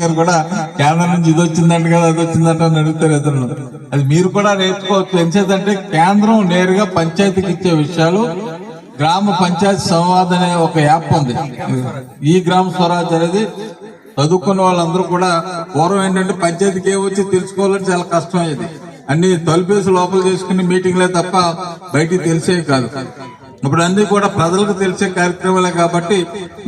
గారు కూడా కేంద్రం నుంచి ఇది వచ్చిందంట కదా అది వచ్చిందంట అని అడుగుతారు ఇతరులు. అది మీరు కూడా నేర్చుకోవచ్చు. ఎంచేదంటే కేంద్రం నేరుగా పంచాయతీకి ఇచ్చే విషయాలు గ్రామ పంచాయతీ సంవాద్ అనే ఒక యాప్ ఉంది. ఈ గ్రామ స్వరాజ్ అనేది చదువుకున్న వాళ్ళందరూ కూడా పూర్వం ఏంటంటే పంచాయతీకి ఏ వచ్చి తెలుసుకోవాలని చాలా కష్టం అయ్యేది. అన్ని తలుపేసి లోపల చేసుకుని మీటింగ్లే తప్ప బయటికి తెలిసేవి కాదు. ఇప్పుడు అన్ని కూడా ప్రజలకు తెలిసే కార్యక్రమాలే కాబట్టి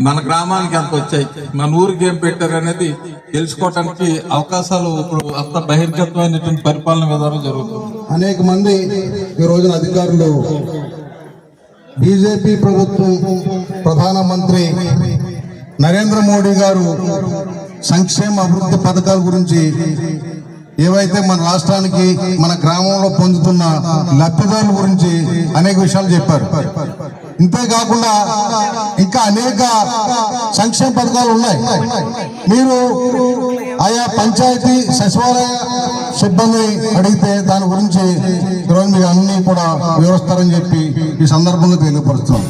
మన గ్రామానికి అంత వచ్చాయి. మన ఊరికి ఏం పెట్టారు అనేది తెలుసుకోవటానికి అవకాశాలు ఇప్పుడు అంత బహిర్గతమైనటువంటి పరిపాలన విధానం జరుగుతుంది. అనేక మంది ఈ రోజున అధికారులు బీజేపీ ప్రభుత్వం ప్రధానమంత్రి నరేంద్ర మోడీ గారు సంక్షేమ అభివృద్ధి పథకాల గురించి ఏవైతే మన రాష్ట్రానికి మన గ్రామంలో పొందుతున్న లబ్ధిదారుల గురించి అనేక విషయాలు చెప్పారు. ఇంతేకాకుండా ఇంకా అనేక సంక్షేమ పథకాలు ఉన్నాయి. మీరు ఆయా పంచాయతీ సచివాలయ సిబ్బంది అడిగితే దాని గురించి ఈరోజు మీకు అన్ని కూడా వివరిస్తారని చెప్పి ఈ సందర్భంగా తెలియపరుస్తున్నాం.